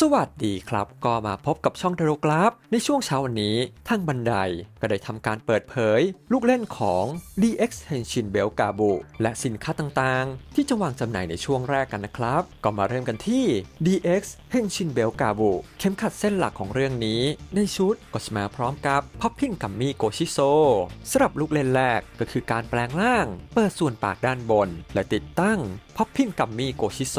สวัสดีครับ ก็มาพบกับช่องเทโรกราฟ ในช่วงเช้าวันนี้ทางบันไดก็ได้ทำการเปิดเผย ลูกเล่นของ DX Henshin Bell g a b u และสินค้าต่างๆ ที่จะวางจำหน่ายในช่วงแรกกันนะครับ ก็มาเริ่มกันที่ DX Henshin Bell g a b u เข็มขัดเส้นหลักของเรื่องนี้ ในชุดก็จะมาพร้อมกับ Popping Gummy g o s h i s o สำหรับลูกเล่นแรกก็คือการแปลงร่าง เปิดส่วนปากด้านบน และติดตั้ง พับพินกัมมี่โกชิโซ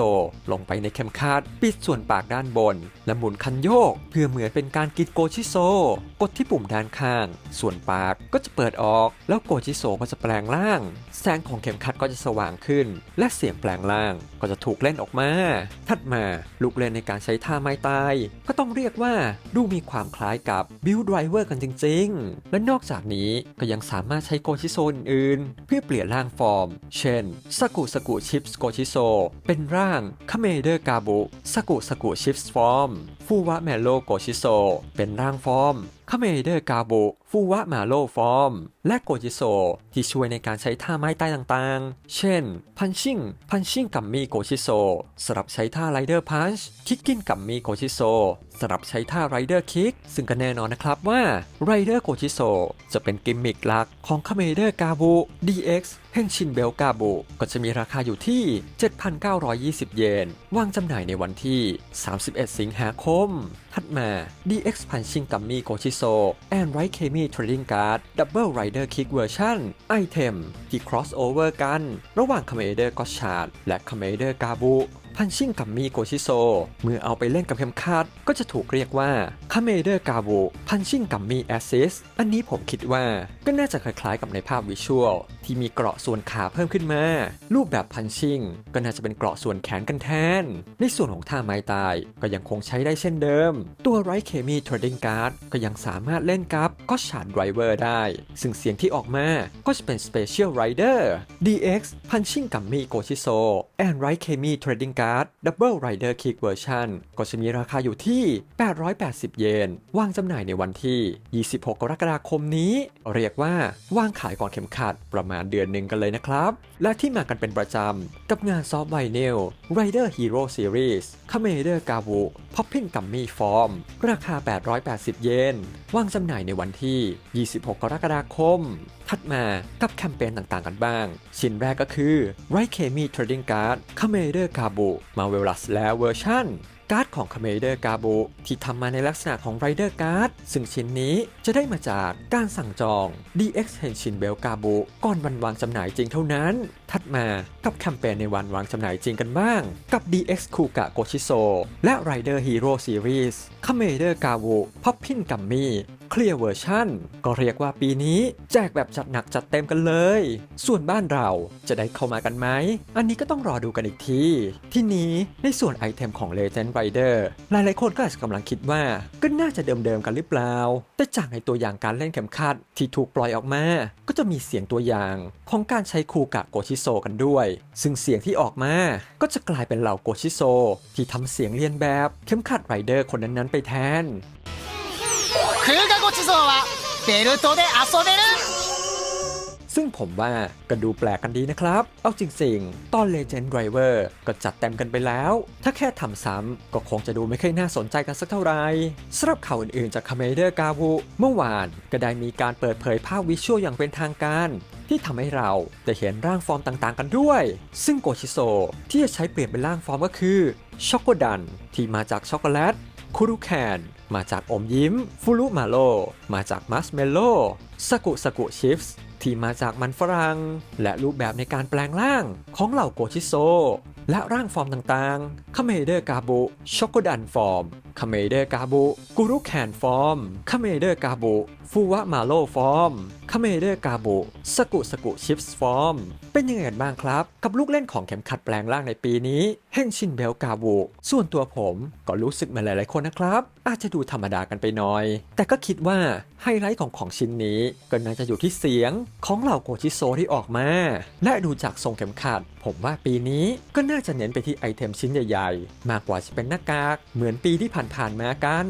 ลงไปในเข็มขัดปิดส่วนปากด้านบน และหมุนคันโยก เพื่อเหมือนเป็นการกินโกชิโซ กดที่ปุ่มด้านข้าง ส่วนปากก็จะเปิดออก แล้วโกชิโซก็จะแปลงร่าง แสงของเข็มขัดก็จะสว่างขึ้น และเสียงแปลงร่างก็จะถูกเล่นออกมา ถัดมาลูกเล่นในการใช้ท่าไม้ตาย ก็ต้องเรียกว่าดูมีความคล้ายกับบิลด i เวอร์กันจริง ๆ และนอกจากนี้ก็ยังสามารถใช้โกชิโซอื่นๆเพื่อเปลี่ยนร่างฟอร์ม เช่นสกุสกุชิปส์โกชิโซ เป็นร่างคาเมเดอร์กาบุสกุสกุชิฟส์ฟอร์ม ฟูวะแมโลโกชิโซ เป็นร่างฟอร์มคาเมเดอร์กาบุฟูวะมาโลฟอร์ม และโกจิโซ ที่ช่วยในการใช้ท่าไม้ใต้ต่างๆ เช่น พันชิ่ง พันชิ่งกัมมี่โกชิโซสำหรับใช้ท่าไรเดอร์พันช์คิกกินกัมมี่โกชิโซสำหรับใช้ท่าไรเดอร์คิก ซึ่งก็แน่นอนนะครับว่าไรเดอร์โกชิโซจะเป็นกิมมิคหลักของคาเมเดอร์กาบุ DX เฮนชินเบลกาบุก็จะมีราคาอยู่ที่ 7,920 เยน วางจำหน่ายในวันที่ 31 สิงหาคม ถัดมา DX Punching Gummy g o c h i s o and Right Kemi Trading Card Double Rider Kick Version ไอเทมที่ crossover กัน ระหว่าง Commander g o s h a r d และ Commander Gabu พันชิ่งกัมมี่โกชิโซ เมื่อเอาไปเล่นกับเข็มขัดก็จะถูกเรียกว่าคาเมเดอร์กาบูพันชิ่งกัมมี่แอสซิสอันนี้ผมคิดว่าก็น่าจะคล้ายๆกับในภาพวิชวลที่มีเกราะส่วนขาเพิ่มขึ้นมา รูปแบบพันชิ่งก็น่าจะเป็นเกราะส่วนแขนกันแทน ในส่วนของท่าไม้ตายก็ยังคงใช้ได้เช่นเดิม ตัวไรเคมีเทรดดิ้งการ์ดก็ยังสามารถเล่นกับก็ชาร์ดไรเวอร์ได้ ซึ่งเสียงที่ออกมาก็จะเป็น Special Rider DX Punching Gummy g o c h i s o and Right Kemi Trading Card Double Rider Kick Version ก็จะมีราคาอยู่ที่ 880 เยน วางจำหน่ายในวันที่ 26 กรกฎาคมนี้ เรียกว่าวางขายก่อนเข็มขัดประมาณเดือนหนึ่งกันเลยนะครับ และที่มากันเป็นประจำ กับงานซอฟต์ไวเนล Rider Hero Series คาเมเดอร์กาวูพับพินกัมมี่ฟอร์ม ราคา 880 เยน วางจำหน่ายในวันที่ 26 กรกฎาคมถัดมากับแคมเปญต่างๆกันบ้าง ชิ้นแรกก็คือ r i k e m i Trading Card Commander g a b u Marvelous และเวอร์ชันการ์ดของ Commander g a b u ที่ทำมาในลักษณะของ Rider Card ซึ่งชิ้นนี้จะได้มาจากการสั่งจอง DX Henshin Bell g a b u ก่อนวันวางจำหน่ายจริงเท่านั้น ถัดมากับแคมเปญในวันวางจำหน่ายจริงกันบ้าง กับ DX Kuga Goshiso และ Rider Hero Series Commander g a b u Poppin Gummy เคลียร์เวอร์ชันก็เรียกว่าปีนี้แจกแบบจัดหนักจัดเต็มกันเลย ส่วนบ้านเราจะได้เข้ามากันไหม อันนี้ก็ต้องรอดูกันอีกที ที่นี้ในส่วนไอเทมของ Legend Rider หลายๆคนก็อาจจะกำลังคิดว่า ก็น่าจะเดิมๆกันหรือเปล่า แต่จากในตัวอย่างการเล่นเข็มขัดที่ถูกปล่อยออกมา ก็จะมีเสียงตัวอย่างของการใช้คูกะโกชิโซกันด้วย ซึ่งเสียงที่ออกมาก็จะกลายเป็นเหล่าโกชิโซที่ทำเสียงเลียนแบบ เข็มขัดไรเดอร์คนนั้นๆไปแทน ごちそうはベルトで遊べる ซึ่งผมว่าก็ดูแปลกกันดีนะครับ เอาจริงๆ ตอน Legend Driver ก็จัดเต็มกันไปแล้ว ถ้าแค่ทำซ้ำก็คงจะดูไม่ค่อยน่าสนใจกันสักเท่าไหร่สำหรับข่าวอื่นๆจาก Commander g a w u เมื่อวานก็ได้มีการเปิดเผยภาพวิชวลอย่างเป็นทางการ ที่ทำให้เราได้เห็นร่างฟอร์มต่างๆกันด้วย ซึ่งโกชิโซที่จะใช้เปลี่ยนเป็นร่างฟอร์มก็คือช็อกโกดันที่มาจากช็อกโกแลต คุรุแคน มาจากอมยิ้ม ฟูรุมาโล มาจากมัสเมลโลสกุสกุชิฟส์ที่มาจากมันฝรั่ง และรูปแบบในการแปลงร่างของเหล่าโกชิโซ และร่างฟอร์มต่างๆคาเมเดอร์กาบุช็อกโกดันฟอร์มคาเมเดอร์กาบุกุรุแคนฟอร์มคาเมเดอร์กาบุฟูวะมาโลฟอร์ม คาเมเดอร์กาบุสกุสกุชิฟส์ฟอร์ม เป็นยังไงกันบ้างครับ กับลูกเล่นของเข็มขัดแปลงร่างในปีนี้เฮนชินเบลกาบุส่วนตัวผมก็รู้สึกเหมาหลายๆคนนะครับ อาจจะดูธรรมดากันไปหน่อย แต่ก็คิดว่าไฮไลท์ของของชิ้นนี้ก็น่าจะอยู่ที่เสียงของเหล่าโกชิโซที่ออกมา และดูจากทรงเข็มขัด ผมว่าปีนี้ก็น่าจะเน้นไปที่ไอเทมชิ้นใหญ่ๆ มากกว่าจะเป็นหน้ากาก เหมือนปีที่ผ่านๆมากัน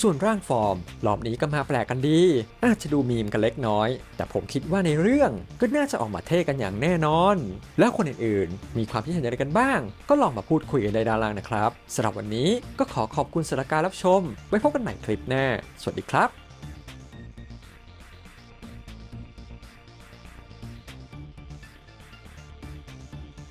ส่วนร่างฟอร์มรอบนี้ก็มาแปลกกันดี อาจจะดูมีมกันเล็กน้อย แต่ผมคิดว่าในเรื่องก็น่าจะออกมาเท่กันอย่างแน่นอน แล้วคนอื่นๆ มีความคิดเห็นอะไรกันบ้าง ก็ลองมาพูดคุยกันในด้านล่างนะครับสำหรับวันนี้ก็ขอขอบคุณสำหรับการรับชม ไว้พบกันใหม่คลิปหน้า สวัสดีครับ